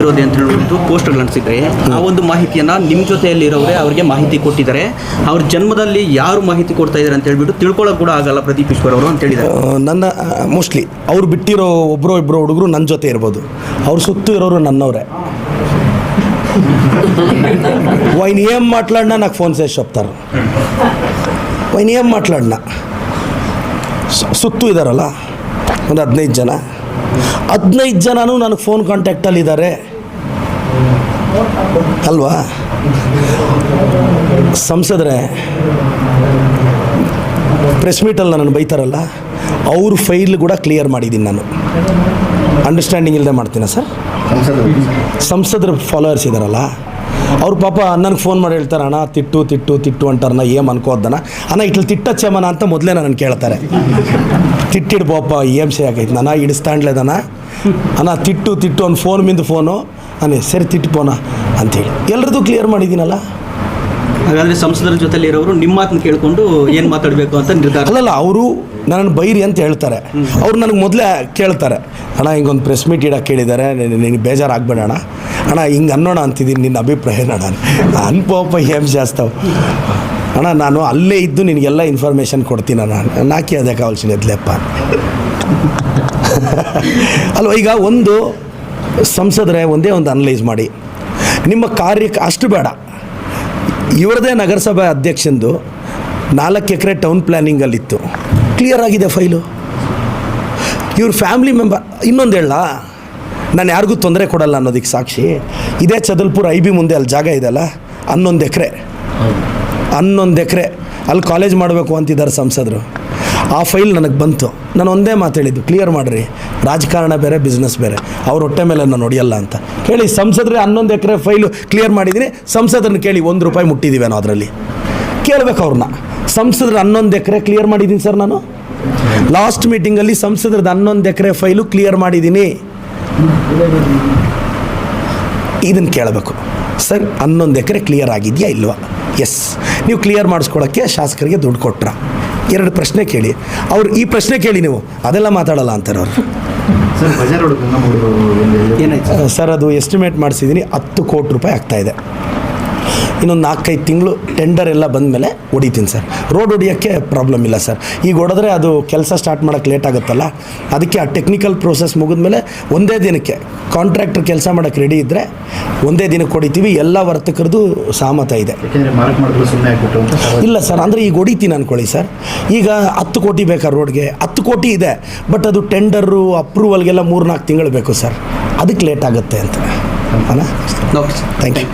ಇರೋದೆ ಅಂತ ಹೇಳ್ಬಿಟ್ಟು ಪೋಸ್ಟರ್ಗಳು ಅಂಟಿಸಿದ್ರೆ ಆ ಒಂದು ಮಾಹಿತಿಯನ್ನ ನಿಮ್ಮ ಜೊತೆಯಲ್ಲಿ ಇರೋರೇ ಅವ್ರಿಗೆ ಮಾಹಿತಿ ಕೊಟ್ಟಿದ್ದಾರೆ ಅವ್ರ ಜನ್ಮದಲ್ಲಿ ಯಾರು ಮಾಹಿತಿ ಕೊಡ್ತಾ ಇದ್ದಾರೆ ಅಂತ ಹೇಳ್ಬಿಟ್ಟು ತಿಳ್ಕೊಳ್ಳೋಕೆ ಕೂಡ ಆಗಲ್ಲ ಪ್ರದೀಪ್ ಈಶ್ವರ್ ಅವರು ಅಂತ ಹೇಳಿದ್ದಾರೆ ಆ, ನನ್ನ ಮೋಸ್ಟ್ಲಿ ಅವ್ರು ಬಿಟ್ಟಿರೋ ಒಬ್ಬರು ಇಬ್ಬರು ಹುಡುಗರು ನನ್ನ ಜೊತೆ ಇರ್ಬೋದು ಅವ್ರ ಸುತ್ತು ಇರೋರು ನನ್ನವರೇ వైన్ ఏం మాట్లాడినా నాకు ఫోన్ చేసి చెప్తారు వైన్ ఏం మాట్లాడినా సు- ಸುತ್ತು ಇದ್ದಾರಲ್ಲ ಒಂದು ಹದಿನೈದು ಜನ ಹದಿನೈದು ಜನನೂ ನನಗೆ ಫೋನ್ ಕಾಂಟ್ಯಾಕ್ಟಲ್ಲಿ ಇದ್ದಾರೆ ಅಲ್ವಾ? ಸಂಸದ್ರೆ ಪ್ರೆಸ್ ಮೀಟಲ್ಲಿ ನನ್ನನ್ನು ಬೈತಾರಲ್ಲ ಅವ್ರ ಫೈಲ್ ಕೂಡ ಕ್ಲಿಯರ್ ಮಾಡಿದ್ದೀನಿ ನಾನು. ಅಂಡರ್ಸ್ಟ್ಯಾಂಡಿಂಗ್ ಇಲ್ಲದೆ ಮಾಡ್ತೀನ ಸರ್? ಸಂಸದರ. ಫಾಲೋವರ್ಸ್ ಇದ್ದಾರಲ್ಲ ಅವ್ರ ಪಾಪ ನನಗೆ ಫೋನ್ ಮಾಡಿ ಹೇಳ್ತಾರೆ ಅಣ್ಣ ತಿಟ್ಟು ತಿಟ್ಟು ತಿಟ್ಟು ಅಂತಾರಣ್ಣ ಏಮ್ ಅನ್ಕೋದನ ಅಣ್ಣ ಇಟ್ಲು ತಿಟ್ಟಚ್ಚಮ್ಮನ ಅಂತ ಮೊದಲೇ ನನ್ನ ಕೇಳ್ತಾರೆ. ತಿಟ್ಟಿಡ್ ಪಾಪ ಏಮ್ ಸೇ ಆಗೈತೆ ನಾನು ಇಡಿಸ್ತಾಂಡ್ಲೇದನ ಅಣ್ಣ ತಿಟ್ಟು ತಿಟ್ಟು ಅವ್ನು ಫೋನ್ ಮಿಂದ ಫೋನು ಅನೇ ಸರಿ ತಿಟ್ಟು ಫೋನ ಅಂತೇಳಿ ಎಲ್ರದ್ದು ಕ್ಲಿಯರ್ ಮಾಡಿದ್ದೀನಲ್ಲ ಹಾಗಾದ್ರೆ ಸಂಸದರ ಜೊತೆಲಿ ಇರೋರು ನಿಮ್ಮ ಮಾತನ್ನು ಕೇಳಿಕೊಂಡು ಏನು ಮಾತಾಡಬೇಕು ಅಂತ ನಿರ್ಧಾರ ಅಲ್ಲಲ್ಲ ಅವರು ನನ್ನನ್ನು ಬೈರಿ ಅಂತ ಹೇಳ್ತಾರೆ. ಅವ್ರು ನನಗೆ ಮೊದಲೇ ಕೇಳ್ತಾರೆ. ಅಣ್ಣ ಹಿಂಗೊಂದು ಪ್ರೆಸ್ ಮೀಟ್ ಇಡಕ್ಕೆ ಕೇಳಿದ್ದಾರೆ ನಿನಗೆ ಬೇಜಾರಾಗಬೇಡ ಅಣ್ಣ. ಅಣ್ಣ, ಹಿಂಗೆ ಅನ್ನೋಣ ಅಂತಿದ್ದೀನಿ ನಿನ್ನ ಅಭಿಪ್ರಾಯ ನಾನು ಅನ್ಪೋಪ ಏಮ್ ಜಾಸ್ತವ್ ಅಣ್ಣ, ನಾನು ಅಲ್ಲೇ ಇದ್ದು ನಿನಗೆಲ್ಲ ಇನ್ಫಾರ್ಮೇಷನ್ ಕೊಡ್ತೀನಿ ನಾನು ನಾಕಿ ಅದೇ ಕಾವಲ್ಸಿನ ಎದ್ಲೆಪ್ಪ ಅಲ್ವ, ಈಗ ಒಂದು ಸಂಸದರೇ ಒಂದೇ ಒಂದು ಅನಲೈಸ್ ಮಾಡಿ. ನಿಮ್ಮ ಕಾರ್ಯಕ್ಕೆ ಅಷ್ಟು ಬೇಡ. ಇವರದೇ ನಗರಸಭೆ ಅಧ್ಯಕ್ಷಂದು ನಾಲ್ಕು ಎಕರೆ ಟೌನ್ ಪ್ಲ್ಯಾನಿಂಗಲ್ಲಿತ್ತು ಕ್ಲಿಯರ್ ಆಗಿದೆ ಫೈಲು? ಇವ್ರ ಫ್ಯಾಮಿಲಿ ಮೆಂಬರ್ ಇನ್ನೊಂದು ಹೇಳ ನಾನು ಯಾರಿಗೂ ತೊಂದರೆ ಕೊಡಲ್ಲ ಅನ್ನೋದಕ್ಕೆ ಸಾಕ್ಷಿ. ಇದೇ ಚದಲ್ಪುರ ಐ ಬಿ ಮುಂದೆ ಅಲ್ಲಿ ಜಾಗ ಇದೆಯಲ್ಲ, ಹನ್ನೊಂದು ಎಕರೆ. ಹನ್ನೊಂದು ಎಕರೆ. ಅಲ್ಲಿ ಕಾಲೇಜ್ ಮಾಡಬೇಕು ಅಂತಿದ್ದಾರೆ ಸಂಸದರು. ಆ ಫೈಲ್ ನನಗೆ ಬಂತು. ನಾನು ಒಂದೇ ಮಾತು ಹೇಳಿದ್ದು ಕ್ಲಿಯರ್ ಮಾಡಿರಿ. ರಾಜಕಾರಣ ಬೇರೆ ಬಿಸ್ನೆಸ್ ಬೇರೆ. ಅವ್ರ ಹೊಟ್ಟೆ ಮೇಲೆ ನಾನು ಹೊಡೆಯಲ್ಲ ಅಂತ. ಕೇಳಿ, ಸಂಸದರೇ ಹನ್ನೊಂದು ಎಕರೆ ಫೈಲು ಕ್ಲಿಯರ್ ಮಾಡಿದ್ದೀನಿ ಸಂಸದರನ್ನು ಕೇಳಿ, ಒಂದು ರೂಪಾಯಿ ಮುಟ್ಟಿದ್ದೀವೇನೋ ಅದರಲ್ಲಿ. ಕೇಳಬೇಕು ಅವ್ರನ್ನ ಸಂಸದ್ರ ಹನ್ನೊಂದು ಎಕರೆ ಕ್ಲಿಯರ್ ಮಾಡಿದ್ದೀನಿ ಸರ್ ನಾನು. ಲಾಸ್ಟ್ ಮೀಟಿಂಗಲ್ಲಿ ಸಂಸದ್ರದ್ದು ಹನ್ನೊಂದು ಎಕರೆ ಫೈಲು ಕ್ಲಿಯರ್ ಮಾಡಿದ್ದೀನಿ ಇದನ್ನು ಕೇಳಬೇಕು. ಸರ್ ಹನ್ನೊಂದು ಎಕರೆ ಕ್ಲಿಯರ್ ಆಗಿದೆಯಾ ಇಲ್ವಾ? ಎಸ್ ನೀವು ಕ್ಲಿಯರ್ ಮಾಡಿಸ್ಕೊಳಕ್ಕೆ ಶಾಸಕರಿಗೆ ದುಡ್ಡು ಕೊಟ್ರ. ಎರಡು ಪ್ರಶ್ನೆ ಕೇಳಿ. ಅವ್ರು ಈ ಪ್ರಶ್ನೆ ಕೇಳಿ ನೀವು. ಅದೆಲ್ಲ ಮಾತಾಡಲ್ಲ ಅಂತಾರೆ ಅವರು ಸರ್ ಅದು ಎಸ್ಟಿಮೇಟ್ ಮಾಡಿಸಿದ್ದೀನಿ ಹತ್ತು ಕೋಟಿ ರೂಪಾಯಿ ಆಗ್ತಾಯಿದೆ ಇನ್ನೊಂದು ನಾಲ್ಕೈದು ತಿಂಗಳು ಟೆಂಡರ್ ಎಲ್ಲ ಬಂದಮೇಲೆ ಹೊಡಿತೀನಿ ಸರ್. ರೋಡ್ ಹೊಡಿಯೋಕ್ಕೆ ಪ್ರಾಬ್ಲಮ್ ಇಲ್ಲ ಸರ್. ಈಗ ಹೊಡೆದ್ರೆ ಅದು ಕೆಲಸ ಸ್ಟಾರ್ಟ್ ಮಾಡೋಕ್ಕೆ ಲೇಟ್ ಆಗುತ್ತಲ್ಲ? ಅದಕ್ಕೆ ಆ ಟೆಕ್ನಿಕಲ್ ಪ್ರೋಸೆಸ್ ಮುಗಿದ್ಮೇಲೆ ಒಂದೇ ದಿನಕ್ಕೆ ಕಾಂಟ್ರಾಕ್ಟರ್ ಕೆಲಸ ಮಾಡೋಕ್ಕೆ ರೆಡಿ ಇದ್ದರೆ ಒಂದೇ ದಿನಕ್ಕೆ ಹೊಡಿತೀವಿ. ಎಲ್ಲ ವರ್ತಕರದ್ದು ಸಹಮತ ಇದೆ. ಇಲ್ಲ ಸರ್ ಅಂದರೆ ಈಗ ಹೊಡಿತೀನಿ ಅನ್ಕೊಳ್ಳಿ ಸರ್. ಈಗ ಹತ್ತು ಕೋಟಿ ಬೇಕಾ ರೋಡ್ಗೆ? ಹತ್ತು ಕೋಟಿ ಇದೆ ಬಟ್ ಅದು ಟೆಂಡರು ಅಪ್ರೂವಲ್ಗೆಲ್ಲ ಮೂರು ನಾಲ್ಕು ತಿಂಗಳು ಬೇಕು ಸರ್. ಅದಕ್ಕೆ ಲೇಟ್ ಆಗುತ್ತೆ ಅಂತ. Thank you